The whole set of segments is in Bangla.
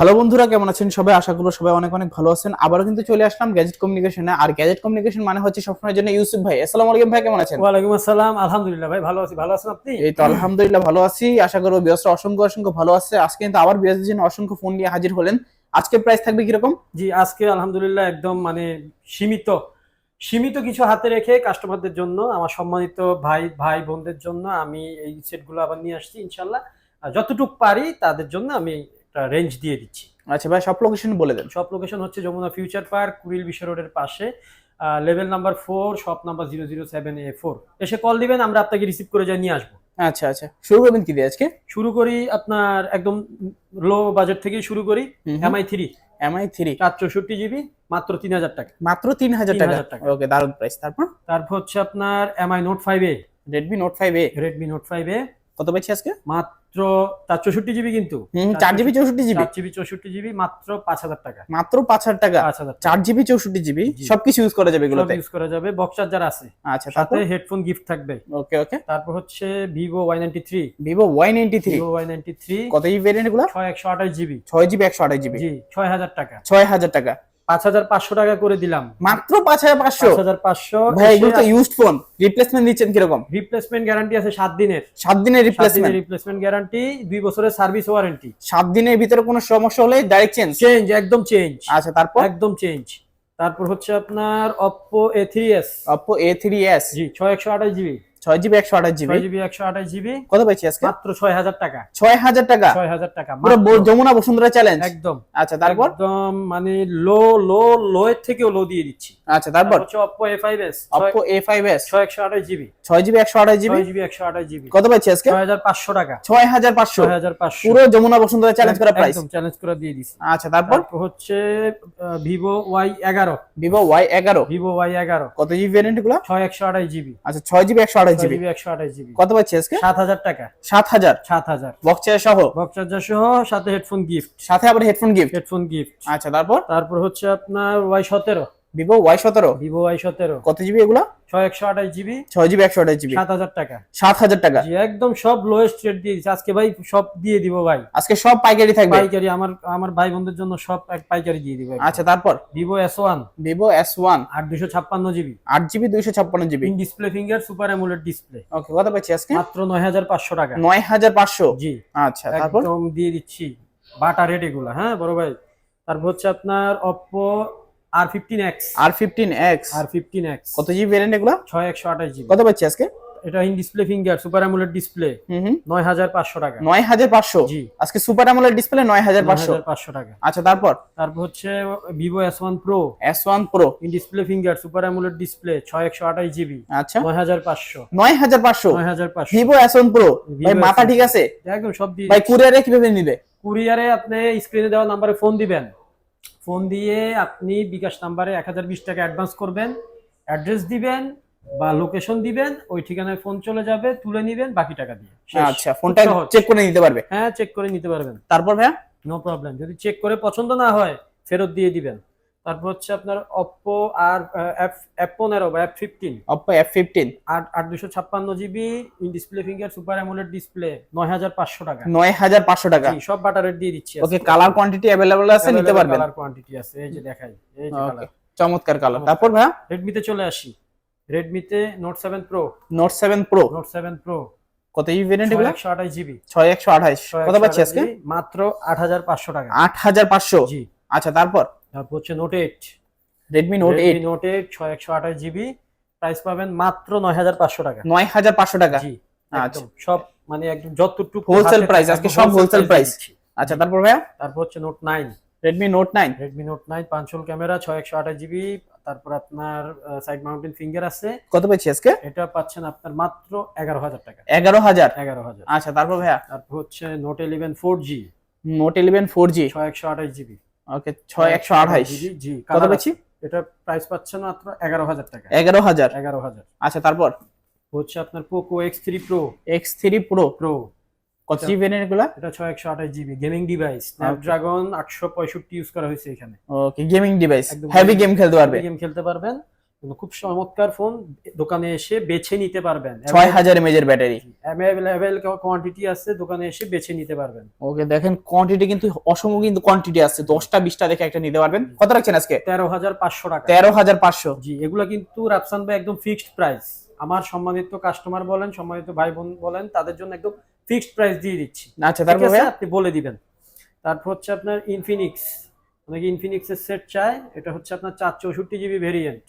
হ্যালো বন্ধুরা কেমন আছেন সবাই? আশা করব সবাই অনেক অনেক ভালো আছেন। আবারও কিন্তু চলে আসলাম গ্যাজেট কমিউনিকেশনে আর গ্যাজেট কমিউনিকেশন মানে হচ্ছে সবসময়ের জন্য ইউসুফ ভাই। আসসালামু আলাইকুম ভাই কেমন আছেন? ওয়ালাইকুম আসসালাম। আলহামদুলিল্লাহ ভাই ভালো আছি। ভালো আছেন আপনি? এই তো আলহামদুলিল্লাহ ভালো আছি। আশা করব বিয়সরা অসংখ্য অসংখ্য ভালো আছে। আজকে কিন্তু আবার বিয়সের জন্য অসংখ্য ফোন নিয়ে হাজির হলেন। আজকে প্রাইস থাকবে কীরকম? জি আজকে আলহামদুলিল্লাহ একদম মানে সীমিত। সীমিত কিছু হাতে রেখে কাস্টমারদের জন্য আমার সম্মানিত ভাই ভাই বোনদের জন্য আমি এই সেটগুলো আবার নিয়ে আসছি ইনশাল্লাহ যতটুকু পারি তাদের জন্য আমি একটা রেঞ্জ দিয়ে দিচ্ছি। আচ্ছা ভাই সব লোকেশন বলে দেন। সব লোকেশন হচ্ছে যমুনা ফিউচার পার্ক কুড়িল বিশ্ব রোডের পাশে। Level number four shop number zero zero seven A four এসে কল দিবেন আমরা আপনাকে রিসিভ করে যাই নিয়ে আসব। আচ্ছা আচ্ছা। শুরু করবেন কি দিয়ে আজকে? শুরু করি আপনার একদম লো বাজেট থেকেই শুরু করি। এমআই থ্রি এমআই থ্রি চার চৌষট্টি জিবি মাত্র তিন হাজার টাকা। মাত্র তিন হাজার টাকা 3,000 টাকা। ওকে দারুণ প্রাইস তারপর? তারপর হচ্ছে আপনার MI note five A Redmi note five A Redmi note five A কত পাচ্ছি আজকে? মাত্র চার চৌষট্টি জিবি কিন্তু। চার জিবি চৌষট্টি জিবি। চার জিবি চৌষট্টি জিবি মাত্র পাঁচ হাজার টাকা। মাত্র পাঁচ হাজার টাকা। পাঁচ হাজার চার জিবি চৌষট্টি জিবি সবকিছু ইউজ করা যাবে এগুলো ইউজ করা যাবে। বক্স চার্জার আছে। আচ্ছা সাথে হেডফোন গিফট থাকবে। Okay okay. তারপর হচ্ছে Vivo Y ninety three Vivo Y ninety three Vivo Y ninety three কত জিবি ভেরিয়েন্টগুলো ছয় একশো আঠাশ জিবি। ছয় জিবি একশো আঠাশ জিবি। জি ছয় হাজার টাকা। ছয় হাজার টাকা। পাঁচ হাজার পাঁচশো টাকা করে দিলাম। মাত্র পাঁচ হাজার পাঁচশো? পাঁচ হাজার পাঁচশো। ভাই এগুলো তো ইউজড ফোন রিপ্লেসমেন্ট দিচ্ছেন কীরকম? রিপ্লেসমেন্ট গ্যারান্টি আছে সাত দিনের। সাত দিনের রিপ্লেসমেন্ট রিপ্লেসমেন্ট গ্যারান্টি দুই বছরের সার্ভিস ওয়ারেন্টি সাত দিনের ভিতরে কোনো সমস্যা হলে ডাইরেক্ট চেঞ্জ চেঞ্জ একদম চেঞ্জ আচ্ছা তারপর? একদম চেঞ্জ তারপর হচ্ছে আপনার Oppo A three S Oppo A three S জি ছয় একশো আঠাশ জিবি ছয় জিবি একশো আঠাশ জিবি? জিবি একশো আঠাশ জিবি। কত পাইছি আজকে? মাত্র ছয় হাজার টাকা। ছয় হাজার টাকা? ছয় হাজার টাকা পুরো যমুনা বসুন্ধরা চ্যালেঞ্জ একদম। আচ্ছা তারপর? একদম মানে লো লো লো এর থেকেও লো দিয়ে দিচ্ছি। আচ্ছা তারপর? হচ্ছে Oppo A five S Oppo A five S ছয় একশো আঠাশ জিবি। ছয় জিবি একশো আঠাশ জিবি? জিবি একশো আঠাশ জিবি। কত পাইছি আজকে? ছয় হাজার পাঁচশো টাকা। ছয় হাজার পাঁচশো। ছয় হাজার পাঁচশো। পুরো যমুনা বসুন্ধরা চ্যালেঞ্জ করা প্রাইস চ্যালেঞ্জ করে দিয়ে দিছি। আচ্ছা তারপর? হচ্ছে ভিভো ওয়াই এগারো। ভিভো ওয়াই এগারো। ভিভো ওয়াই এগারো। কত জিবি ভেরিয়েন্টগুলো? ছয় একশো আঠাশ জিবি। আচ্ছা ছয় জিবি একশো আঠাশ জিবি। জিবি একশো আঠাশ জিবি। কত পাচ্ছি আজকে? সাত হাজার টাকা। সাত হাজার? সাত হাজার। সহ? সহ সাথে হেডফোন গিফট সাথে আবার হেডফোন গিফট হেডফোন গিফট আচ্ছা তারপর? তারপর হচ্ছে আপনার ওয়াই সতেরো। ভিভো ওয়াই সতেরো? ভিভো ওয়াই সতেরো। কত জিবি এগুলো? ছয় একশো আঠাশ জিবি ছয় জিবি একশো আঠাশ জিবি সাত হাজার টাকা। সাত হাজার টাকা। একদম সব লোয়েস্ট রেট দিয়ে দিচ্ছি আজকে ভাই সব দিয়ে দিব ভাই। আজকে সব পাইকারি থাকবে? পাইকারি আমার আমার ভাই বোনদের জন্য সব এক পাইকারি দিয়ে দিব আচ্ছা তারপর? Vivo S one. Vivo S one. আট দুশো ছাপ্পান্ন জিবি আট জিবি দুইশো ছাপ্পান্ন GB in display finger super AMOLED display okay কত পাচ্ছি আজকে? মাত্র নয় হাজার পাঁচশো টাকা। নয় হাজার পাঁচশো? জি। আচ্ছা তারপর? একদম দিয়ে দিচ্ছি। বাটা রেট এগুলা হ্যাঁ বড় ভাই? তারপর হচ্ছে আপনার Oppo R fifteen X R fifteen X R fifteen X কত জিবি ভেরিয়েন্ট এগুলো? ছয় একশো আঠাশ জিবি কত পাচ্ছি আজকে? এটা in display finger super display টাকা। জি। আজকে সুপার ডিসপ্লে আচ্ছা তারপর? তারপর হচ্ছে in display finger super display আচ্ছা। ভাই মাথা ঠিক আছে? একদম সব দিয়ে ভাই কুরিয়ারে কীভাবে নিবে? কুরিয়ারে আপনি স্ক্রিনে দেওয়া নাম্বারে ফোন দিবেন। ফোন দিয়ে আপনি বিকাশ নাম্বারে এক হাজার বিশ টাকা অ্যাডভান্স করবেন অ্যাড্রেস দিবেন বা লোকেশন দিবেন ওই ঠিকানায় ফোন চলে যাবে তুলে নিবেন বাকি টাকা দিয়ে। আচ্ছা ফোনটা চেক করে নিতে পারবে? হ্যাঁ চেক করে নিতে পারবেন। তারপর ভাইয়া? নো প্রবলেম যদি চেক করে পছন্দ না হয় ফেরত দিয়ে দিবেন। তারপর হচ্ছে আপনার অপো আর এফ এফ পনেরো বা F fifteen Oppo F fifteen আট আট দুশো ছাপ্পান্ন GB in display finger super AMOLED display নয় হাজার পাঁচশো টাকা। নয় হাজার পাঁচশো টাকা। সব বাটা রেট দিয়ে দিচ্ছি ওকে কালার কোয়ান্টিটি অ্যাভেলেবল আছে নিতে পারবেন। কালার কোয়ান্টিটি আছে এই যে দেখাই এই যে কালার চমৎকার কালার তারপর ভাইয়া? রেডমিতে চলে আসি। রেডমিতে note seven pro note seven pro note seven pro কত জিবি ভেরিয়েন্ট এগুলো? একশো আঠাশ জিবি ছয় একশো আঠাশ। কত পাচ্ছি আজকে? মাত্র আট হাজার পাঁচশো টাকা। আট হাজার পাঁচশো? জি। আচ্ছা তারপর? তারপর হচ্ছে note eight Redmi note eight note eight ছয় একশো আঠাশ জিবি। প্রাইস পাবেন মাত্র নয় হাজার পাঁচশো টাকা। নয় হাজার পাঁচশো টাকা? জি আচ্ছা। একদম। সব মানে একদম যতটুকু হোলসেল প্রাইস আজকে সব হোলসেল। দিচ্ছি। আচ্ছা তারপর ভাইয়া? তারপর হচ্ছে note nine Redmi note nine Redmi note nine পাঁচশোল camera ছয় একশো আঠাশ জিবি। তারপর আপনার সাইড মাউন্টেন ফিঙ্গার আছে। কত পাচ্ছি আজকে? এটা পাচ্ছেন আপনার মাত্র এগারো হাজার টাকা। এগারো হাজার? এগারো হাজার। আচ্ছা তারপর ভাইয়া? তারপর হচ্ছে note eleven four G note eleven four G ছয় একশো আঠাশ জিবি। ওকে ছয় একশো আঠাইশ জি কত পাচ্ছি এটা প্রাইস পাচ্ছেন মাত্র এগারো হাজার টাকা। এগারো হাজার? এগারো হাজার। আচ্ছা তারপর? হচ্ছে আপনার three pro X three pro pro কত জিবি এরগুলা এটা ছয় একশো আঠাশ জিবি গেমিং ডিভাইস স্ন্যাপড্রাগন আটশো পঁয়ষট্টি ইউজ করা হয়েছে এখানে। Okay gaming device heavy game খেলতে পারবে। গেম খেলতে পারবেন। খুব চমৎকার ফোন দোকানে এসে বেছে নিতে পারবেন। ছয় হাজার এমএজ এর ব্যাটারি অ্যাভেলেবেল কোয়ান্টিটি আছে দোকানে এসে বেছে নিতে পারবেন। ওকে দেখেন কোয়ান্টিটি কিন্তু অসম কিন্তু কোয়ান্টিটি আছে। দশটা বিশটা দেখে একটা নিতে পারবেন। কত রাখছেন আজকে? তেরো হাজার পাঁচশো টাকা। তেরো হাজার পাঁচশো। জি এগুলো কিন্তু রাফসান ভাই একদম ফিক্সড প্রাইস আমার সম্মানিত কাস্টমার বলেন সম্মানিত ভাই বোন বলেন তাদের জন্য একদম ফিক্সড প্রাইস দিয়ে দিচ্ছি। আচ্ছা তারপর আপনি বলে দিবেন। তারপর হচ্ছে আপনার ইনফিনিক্স অনেকে ইনফিনিক্সের সেট চায় এটা হচ্ছে আপনার চার চৌষট্টি জিবি ভেরিয়েন্ট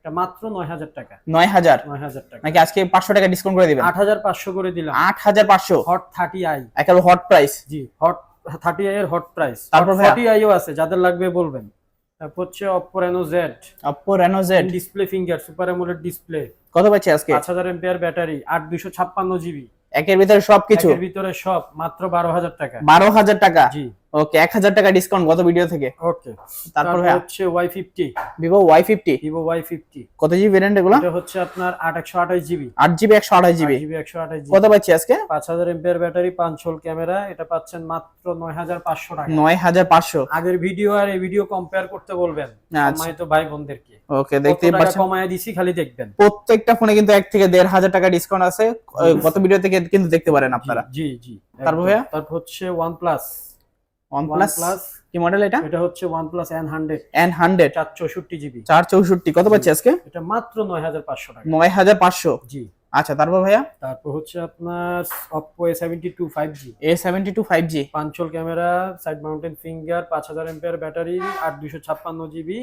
এটা মাত্র নয় হাজার টাকা। নয় হাজার। নয় হাজার টাকা। নাকি আজকে পাঁচশো টাকা ডিসকাউন্ট করে দিবেন? আট হাজার পাঁচশো করে দিলাম। আট হাজার পাঁচশো? হট থার্টি আই একেবারে হট প্রাইস জি হট থার্টি আই এর হট প্রাইস তারপর? থার্টি আইও আছে যাদের লাগবে বলবেন। তারপর হচ্ছে Oppo Reno Z Oppo Reno Z display finger super AMOLED display কত পাচ্ছি আজকে? পাঁচ হাজার এমপিআর ব্যাটারি আট দুশো ছাপ্পান্ন জিবি একের ভিতরে সবকিছু? এর ভিতরে সব মাত্র বারো হাজার টাকা। বারো হাজার টাকা? জি। ওকে এক হাজার টাকা ডিসকাউন্ট গত ভিডিও থেকে। ওকে তারপর হচ্ছে Y fifty Vivo Y fifty Vivo Y fifty কত জিবি ভেরিয়েন্ট এগুলো? এটা হচ্ছে আপনার আট একশো আঠাশ জিবি আট জিবি একশো আঠাশ জিবি জিবি একশো আঠাশ জিবি কত পাচ্ছি আজকে? পাঁচ হাজার এমপিআর ব্যাটারি পাঁচ হোল ক্যামেরা এটা পাচ্ছেন মাত্র নয় হাজার পাঁচশো টাকা। নয় হাজার পাঁচশো। আগের ভিডিও আর এই ভিডিও কম্পেয়ার করতে বলবেন আচ্ছা। তো ভাই বোনদেরকে ওকে দেখতে পাচ্ছেন। কমায় দিছি খালি দেখবেন। প্রত্যেকটা ফোনে কিন্তু এক থেকে দেড় হাজার টাকা ডিসকাউন্ট আছে। গত ভিডিও থেকে কিন্তু দেখতে পারেন আপনারা। জি জি তারপর। ভাইয়া? তারপর হচ্ছে ওয়ান প্লাস কি মডেল এটা? এটা হচ্ছে এন হান্ড্রেড চার চৌষট্টি জিবি চার চৌষট্টি। কত পাচ্ছি আজকে? এটা মাত্র নয় হাজার পাঁচশো টাকা। নয় হাজার পাঁচশো। জি। আচ্ছা তারপর ভাইয়া? তারপর হচ্ছে আপনার A seventy two five G punch hole camera side mountain finger পাঁচ হাজার এমপিআর ব্যাটারি আট দুশো ছাপ্পান্ন জিবি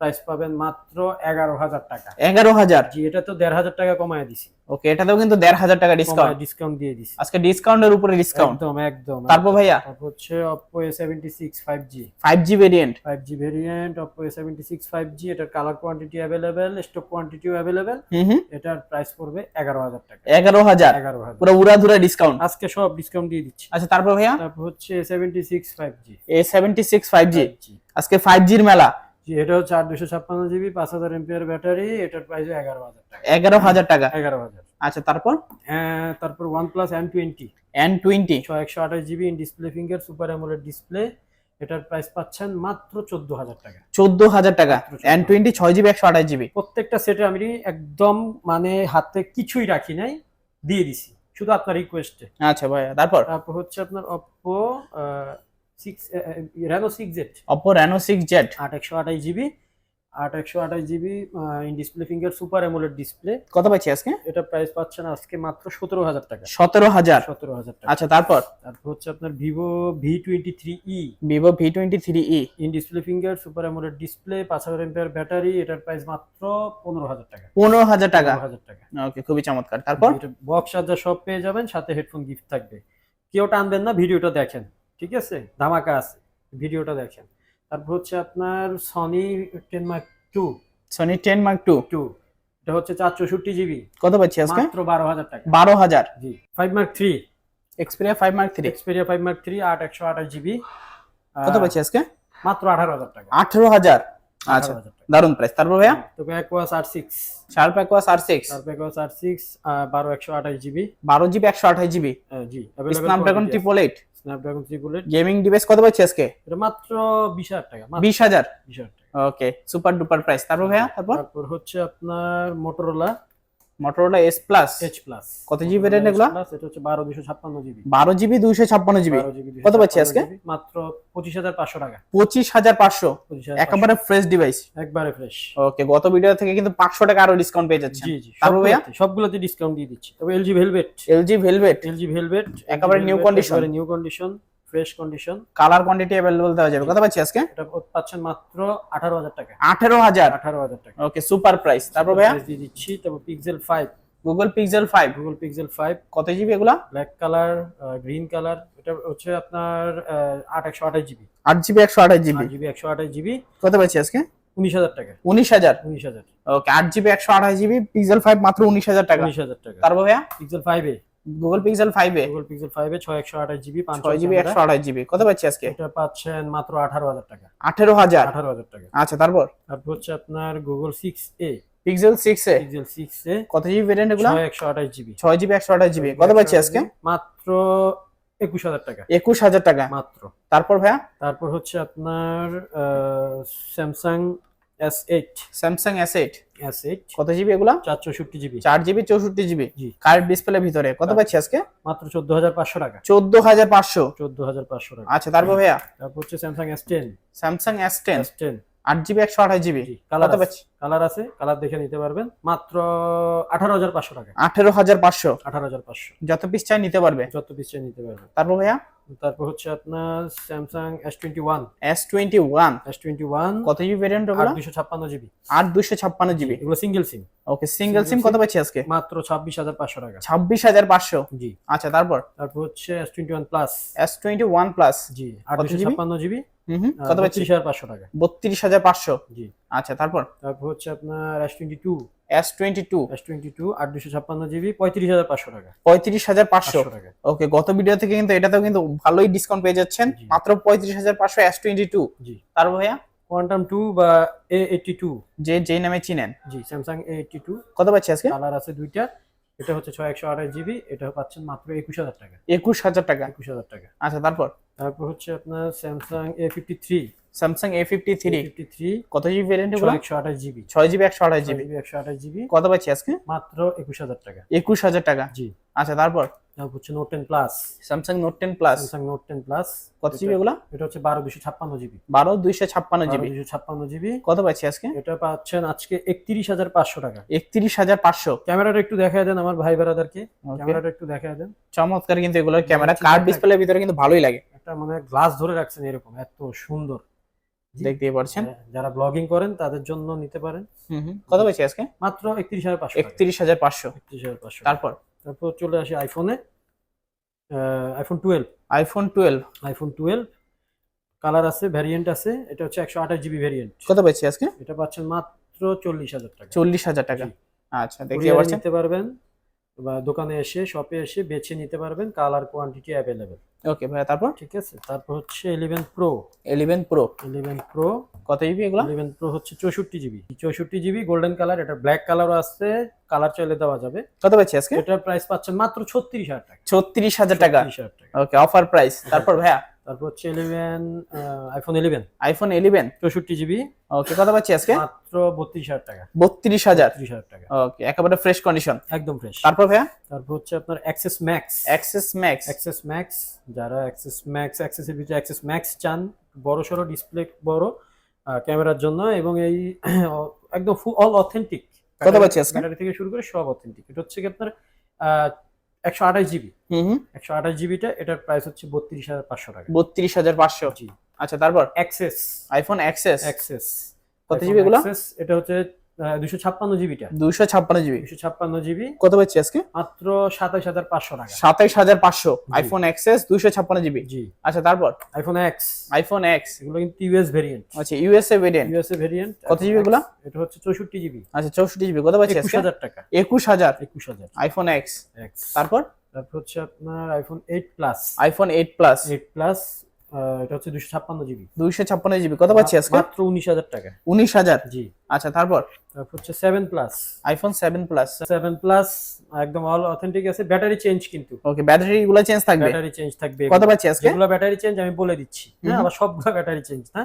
প্রাইস পাবেন মাত্র এগারো হাজার টাকা। এগারো হাজার? জি এটা তো দেড় হাজার টাকা কমায় দিছি। ওকে এটাতেও কিন্তু দেড় হাজার টাকা ডিসকাউন্ট ডিসকাউন্ট দিয়ে দিছি। আজকে ডিসকাউন্টের উপরে ডিসকাউন্ট একদম একদম তারপর ভাইয়া? তারপর হচ্ছে Oppo A seventy six five G five G variant five G variant Oppo A seventy six five G এটার কালার কোয়ান্টিটি অ্যাভেলেবেল স্টক কোয়ান্টিটিও হুম এটার প্রাইস পড়বে এগারো হাজার টাকা। এগারো হাজার। এগারো হাজার। পুরো উড়াধুরা ডিসকাউন্ট আজকে সব ডিসকাউন্ট দিয়ে দিচ্ছি। আচ্ছা তারপর ভাইয়া? তারপর হচ্ছে seventy six five G A seventy six five G G আজকে ফাইভ জির মেলা। জি এটা হচ্ছে আট দুশো ছাপ্পান্ন জিবি পাঁচ হাজার এমপিআর ব্যাটারি এটার প্রাইস এগারো হাজার টাকা। এগারো হাজার টাকা? এগারো হাজার। আচ্ছা তারপর? আহ, তারপর one plus N twenty N twenty ছয় একশো আঠাশ GB in display finger super AMOLED display এটার প্রাইস পাচ্ছেন মাত্র চোদ্দ হাজার টাকা। চোদ্দ হাজার টাকা? এন টোয়েন্টি ছয় জিবি একশো আঠাশ জিবি? প্রত্যেকটা সেটে আমি একদম মানে হাতে কিছুই রাখি নাই দিয়ে দিছি। শুধু আপনার রিকোয়েস্টে আচ্ছা ভাইয়া তারপর? তারপর হচ্ছে আপনার Oppo six Reno six Z Oppo Reno six Z আট একশো আঠাশ জিবি আট একশো আঠাশ GB in display finger super AMOLED display কত পাচ্ছি আজকে? এটা প্রাইস পাচ্ছেন আজকে মাত্র সতেরো হাজার টাকা। সতেরো হাজার? সতেরো হাজার টাকা। আচ্ছা তারপর? তারপর হচ্ছে আপনার Vivo V twenty three E Vivo V twenty three E in display finger super AMOLED display পাঁচ হাজার এমপিআর ব্যাটারি এটার প্রাইস মাত্র পনেরো হাজার টাকা। পনেরো হাজার টাকা? হাজার টাকা। ওকে খুবই চমৎকার। তারপর? বক্স চার্জার সব পেয়ে যাবেন সাথে হেডফোন গিফট থাকবে। কেউ টানবেন না ভিডিওটা দেখেন। ঠিক আছে? ধামাকা আছে। ভিডিওটা দেখেন। তারপর হচ্ছে আপনার Sony ten Mark two Sony ten Mark two two এটা হচ্ছে চার চৌষট্টি জিবি কত পাচ্ছি আজকে? মাত্র বারো হাজার টাকা। বারো হাজার। জি। Five Mark three Xperia five Mark three Xperia five Mark three আট একশো আঠাশ জিবি কত পাচ্ছি আজকে? মাত্র আঠারো হাজার টাকা। আঠারো হাজার। আচ্ছা দারুণ প্রাইস তারপর ভাইয়া? তো ব্যাকওয়াস R six Sharp Aquos R six তার ব্যাকওয়াস আর সিক্স বারো একশো আঠাশ জিবি বারো জিবি একশো আঠাশ জিবি জি। Snapdragon triple eight Snapdragon triple eight gaming device কত পাচ্ছি আজকে? এটা মাত্র বিশ হাজার টাকা মাত্র বিশ হাজার? বিশ হাজার টাকা। ওকে সুপার ডুপার প্রাইস তারপর ভাইয়া তারপর? তারপর হচ্ছে আপনার Motorola Motorola S plus H plus কত GB variant এগুলা? এটা হচ্ছে বারো দুশো ছাপ্পান্ন জিবি বারো জিবি দুইশো ছাপ্পান্ন জিবি কত পাচ্ছি আজকে? মাত্র পঁচিশ হাজার পাঁচশো টাকা। পঁচিশ হাজার পাঁচশো। একেবারে ফ্রেশ ডিভাইস একবারে ফ্রেশ ওকে গত ভিডিও থেকে কিন্তু পাঁচশো টাকা আরও ডিসকাউন্ট পেয়ে যাচ্ছে জি জি তারপর ভাইয়া? সবগুলোতে ডিসকাউন্ট দিয়ে দিচ্ছি। তবে LG Velvet LG Velvet LG Velvet একেবারে new condition new condition fresh condition. Colour quantity available দেওয়া যাবে। কত পাচ্ছি আজকে? এটা পাচ্ছেন মাত্র আঠারো হাজার টাকা। আঠেরো হাজার? আঠারো হাজার টাকা। ওকে সুপার প্রাইস তারপর ভাইয়া? দিয়ে দিচ্ছি তারপর Pixel five Google Pixel five Google Pixel five কত জিবি এগুলা? ব্ল্যাক কালার গ্রিন কালার এটা হচ্ছে আপনার আট একশো আঠাশ জিবি আট জিবি একশো আঠাশ জিবি জিবি একশো আঠাশ জিবি কত পাচ্ছি আজকে? উনিশ হাজার টাকা। উনিশ হাজার? উনিশ হাজার। ওকে আট জিবি একশো আঠাশ জিবি পিক্সেল ফাইভ মাত্র উনিশ হাজার টাকা। উনিশ হাজার টাকা। তারপর ভাইয়া? Pixel five A Google Pixel 5 A? Google Pixel five A ছয় একশো আঠাশ জিবি পাঁচ ছয় জিবি একশো আঠাশ জিবি কত পাচ্ছি আজকে? এটা পাচ্ছেন মাত্র আঠারো হাজার টাকা। আঠেরো হাজার? আঠারো হাজার টাকা। আচ্ছা তারপর? তারপর হচ্ছে আপনার Google six A Pixel six A? Pixel six A কত জিবি ভেরিয়েন্ট এগুলা? ছয় একশো আঠাশ জিবি ছয় জিবি একশো আঠাশ জিবি কত পাচ্ছি আজকে? মাত্র একুশ হাজার টাকা। একুশ হাজার টাকা। মাত্র। তারপর ভাইয়া? তারপর হচ্ছে আপনার Samsung S eight Samsung S eight S eight কত জিবি এগুলা? চার চৌষট্টি জিবি চার জিবি চৌষট্টি জিবি জি। কার্ড ডিসপ্লে ভিতরে। কত পাচ্ছি আজকে? মাত্র চোদ্দ হাজার পাঁচশো টাকা। চোদ্দ হাজার পাঁচশো। চোদ্দ হাজার পাঁচশো টাকা। আচ্ছা তারপর ভাইয়া? তারপর হচ্ছে Samsung S ten Samsung S ten S ten আট জিবি একশো আঠাশ জিবি কালার পাচ্ছি? কালার আছে কালার দেখে নিতে পারবেন। মাত্র আঠারো হাজার পাঁচশো টাকা। আঠেরো হাজার পাঁচশো। আঠারো হাজার পাঁচশো। যত পিস চাই নিতে পারবে। যত পিস চাই নিতে পারবেন। তারপর ভাইয়া? তারপর হচ্ছে আপনার Samsung S twenty one S twenty one S twenty one কত জিবি ভেরিয়েন্ট হবে ওগুলো দুশো ছাপ্পান্ন জিবি আট দুশো ছাপ্পান্ন জিবি এগুলো সিঙ্গেল সিম ওকে সিঙ্গেল সিম কত পাচ্ছি আজকে? মাত্র ছাব্বিশ হাজার পাঁচশো টাকা। ছাব্বিশ হাজার পাঁচশো? জি। আচ্ছা তারপর? তারপর হচ্ছে S twenty one plus S twenty one plus জি আট কত দুশো GB? ছাপ্পান্ন জিবি হুম কত পাচ্ছি? পঁচিশ হাজার পাঁচশো টাকা। বত্রিশ হাজার পাঁচশো। জি। আচ্ছা তারপর? তারপর হচ্ছে আপনার S twenty two S twenty two S twenty two আট দুশো ছাপ্পান্ন জিবি পঁয়ত্রিশ হাজার পাঁচশো টাকা। পঁয়ত্রিশ হাজার পাঁচশো। পাঁচশো টাকা। ওকে গত ভিডিও থেকে কিন্তু এটাতেও কিন্তু ভালোই ডিসকাউন্ট পেয়ে যাচ্ছেন। মাত্র পঁয়ত্রিশ হাজার পাঁচশো এস টোয়েন্টি টু জি। তারপর ভাইয়া? কোয়ান্টাম টু বা এ এইটটি টু যে যেই নামে চিনেন। জি স্যামসাং এ এইটটি টু কত পাচ্ছি আজকে? কালার আছে দুইটা। এটা হচ্ছে ছয় একশো আঠাশ জিবি এটা পাচ্ছেন মাত্র একুশ হাজার টাকা। একুশ হাজার টাকা? একুশ হাজার টাকা। আচ্ছা তারপর? তারপর হচ্ছে আপনার Samsung A fifty three Samsung A fifty three fifty three কত জিবি ভেরিয়েন্ট এগুলো? একশো আঠাশ জিবি ছয় জিবি একশো আঠাশ জিবি একশো আঠাশ জিবি কত পাচ্ছি আজকে? মাত্র একুশ হাজার টাকা। একুশ হাজার টাকা। জি। আচ্ছা তারপর? হচ্ছে note ten plus Samsung note ten plus Samsung note ten plus কত জিবি এগুলো? এটা হচ্ছে বারো দুশো ছাপ্পান্ন জিবি বারো দুইশো ছাপ্পান্ন জিবি দুশো ছাপ্পান্ন জিবি কত পাচ্ছি আজকে? এটা পাচ্ছেন আজকে একত্রিশ হাজার পাঁচশো টাকা। একত্রিশ হাজার পাঁচশো। ক্যামেরাটা একটু দেখা দেন আমার ভাই বেড়াদারকে. ক্যামেরাটা একটু দেখা দেন। চমৎকার কিন্তু এগুলোর ক্যামেরা। কার্ড। ডিসপ্লের ভিতরে কিন্তু ভালোই লাগে। একটা মানে গ্লাস ধরে রাখছেন এরকম এত সুন্দর। জি। দেখতেই পারছেন যারা ব্লগিং করেন তাদের জন্য নিতে পারেন। হুম হুম। কত পাচ্ছি আজকে? মাত্র একত্রিশ হাজার পাঁচশো একত্রিশ হাজার পাঁচশো। একত্রিশ হাজার পাঁচশো তারপর? তারপর চলে আসি আইফোনে iPhone twelve iPhone twelve iPhone twelve colour আছে ভ্যারিয়েন্ট আছে। এটা হচ্ছে একশো আঠাশ জিবি ভ্যারিয়েন্ট কত পাচ্ছি আজকে? এটা পাচ্ছেন মাত্র চল্লিশ হাজার টাকা। চল্লিশ হাজার টাকা। আচ্ছা দেখতে পাচ্ছেন? নিতে পারবেন বা দোকানে এসে শপে এসে বেছে নিতে পারবেন কালার কোয়ান্টিটি অ্যাভেলেবেল ওকে ভাইয়া তারপর? ঠিক আছে? তারপর হচ্ছে eleven pro eleven pro eleven pro কত জিবি এগুলো? ইলেভেন প্রো হচ্ছে চৌষট্টি জিবি চৌষট্টি জিবি গোল্ডেন কালার এটা ব্ল্যাক কালারও আছে কালার চাইলে দেওয়া যাবে। কত পাচ্ছি আজকে? এটার প্রাইস পাচ্ছেন মাত্র ছত্রিশ হাজার টাকা। ছত্রিশ হাজার টাকা। 36,000 টাকা। ওকে অফার প্রাইস তারপর ভাইয়া? তারপর হচ্ছে eleven iPhone eleven iPhone eleven চৌষট্টি জিবি ওকে কত পাচ্ছি আজকে? মাত্র বত্রিশ হাজার টাকা। বত্রিশ হাজার। ত্রিশ হাজার টাকা। ওকে একেবারে ফ্রেশ কন্ডিশন একদম ফ্রেশ তারপর ভাইয়া? তারপর হচ্ছে আপনার XS Max XS Max XS Max যারা অ্যাক্সেস ম্যাক্স অ্যাক্সেসের ভিতরে অ্যাক্সেস ম্যাক্স চান বড় সড়ো ডিসপ্লে বড় ক্যামেরার জন্য এবং এই একদম ফুল অল অথেন্টিক কত পাচ্ছি আজকে? ব্যাটারি থেকে শুরু করে সব অথেন্টিক এটা হচ্ছে কি আপনার একশো আঠাশ জিবি হুম হুম। একশো আঠাশ জিবিটা এটার প্রাইস হচ্ছে বত্রিশ হাজার পাঁচশো টাকা। বত্রিশ হাজার পাঁচশো? জি। আচ্ছা তারপর? অ্যাক্সেস আইফোন অ্যাক্সেস অ্যাক্সেস কত জিবি এগুলো? এটা হচ্ছে দুশো ছাপ্পান্ন জিবিটা দুইশো ছাপ্পান্ন জিবি। দুশো ছাপ্পান্ন জিবি। কত পাচ্ছি আজকে? মাত্র সাতাশ হাজার পাঁচশো টাকা। সাতাইশ হাজার পাঁচশো। আইফোন এক্সএস দুইশো ছাপ্পান্ন জিবি। জি। আচ্ছা তারপর? আইফোন এক্স আইফোন এক্স এগুলো কিন্তু ইউএস ভেরিয়েন্ট আচ্ছা ইউএসএ ভেরিয়েন্ট ইউএসএ ভেরিয়েন্ট কত GB এগুলা? এটা হচ্ছে চৌষট্টি জিবি। আচ্ছা চৌষট্টি জিবি। কত পাচ্ছি একুশ হাজার টাকা। একুশ হাজার। একুশ হাজার। আইফোন এক্স এক্স তারপর? তারপর হচ্ছে আপনার iPhone eight plus iPhone eight plus eight plus এটা হচ্ছে দুশো ছাপ্পান্ন জিবি। দুইশো ছাপ্পান্ন জিবি। কত পাচ্ছি আজকে? মাত্র উনিশ হাজার টাকা। উনিশ হাজার? জি। আচ্ছা তারপর? তারপর হচ্ছে seven plus. IPhone seven plus. Seven plus একদম অল অথেন্টিক আছে। ব্যাটারি চেঞ্জ কিন্তু। ওকে ব্যাটারি গুলো চেঞ্জ থাকবে? ব্যাটারি চেঞ্জ থাকবে। কত পাচ্ছি আজকে? এগুলো ব্যাটারি চেঞ্জ আমি বলে দিচ্ছি। হ্যাঁ আমার আবার সবগুলো ব্যাটারি চেঞ্জ না?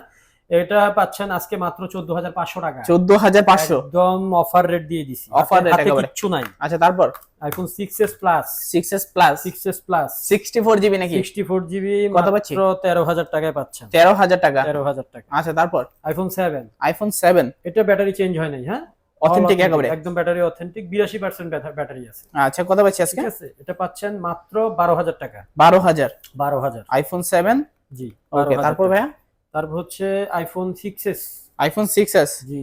এটা পাচ্ছেন আজকে মাত্র চোদ্দ হাজার পাঁচশো টাকা। চোদ্দ হাজার পাঁচশো? একদম অফার রেট দিয়ে দিছি। হাতে- rate একেবারে। কিচ্ছু নাই। আচ্ছা তারপর? IPhone six S plus six S plus six S plus sixty four GB নাকি? সিক্সটি ফোর জিবি কত পাচ্ছি? মাত্র তেরো হাজার টাকায় পাচ্ছেন। তেরো হাজার টাকা? তেরো হাজার টাকা। আচ্ছা তারপর? আইফোন সেভেন আইফোন সেভেন এটা ব্যাটারি চেঞ্জ হয় নাই হ্যাঁ? অথেন্টিক একেবারে? একদম ব্যাটারি অথেন্টিক বিরাশি পার্সেন্ট ব্যাটারি আছে। আচ্ছা কত পাচ্ছি আজকে? ঠিক আছে এটা পাচ্ছেন মাত্র বারো হাজার টাকা। বারো হাজার। বারো হাজার। আইফোন সেভেন জি ওকে তারপর ভাইয়া? তারপর হচ্ছে iPhone six S iPhone six S জি।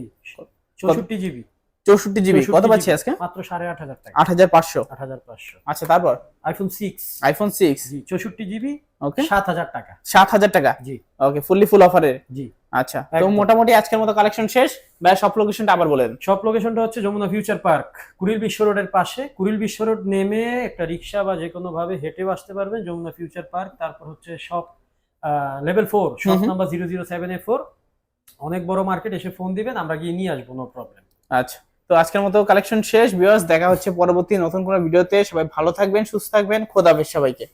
চৌষট্টি জিবি চৌষট্টি জিবি কত পাচ্ছি আজকে? মাত্র সাড়ে আট হাজার টাকা। আট হাজার পাঁচশো। আট হাজার পাঁচশো। আচ্ছা তারপর? আইফোন সিক্স আইফোন সিক্স জি চৌষট্টি জিবি ওকে সাত হাজার টাকা। সাত হাজার টাকা? জি। ওকে ফুললি ফুল অফারের জি। আচ্ছা তো মোটামুটি আজকের মতো কালেকশন শেষ। ভাই সব লোকেশনটা আবার বলেন। সব লোকেশনটা হচ্ছে যমুনা ফিউচার পার্ক কুড়িল বিশ্ব রোডের পাশে। কুড়িল বিশ্ব রোড নেমে একটা রিক্সা বা যে কোনো ভাবে হেঁটেও আসতে পারবেন যমুনা ফিউচার পার্ক তারপর হচ্ছে shop level four shop. Number zero zero seven A four অনেক বড় মার্কেট এসে ফোন দিবেন আমরা গিয়ে নিয়ে আসব নো প্রবলেম আচ্ছা তো আজকের মতো কালেকশন শেষ বিয়ার্স দেখা হচ্ছে পরবর্তী নতুন কোনো ভিডিওতে সবাই ভালো থাকবেন সুস্থ থাকবেন খোদাফেজ সবাইকে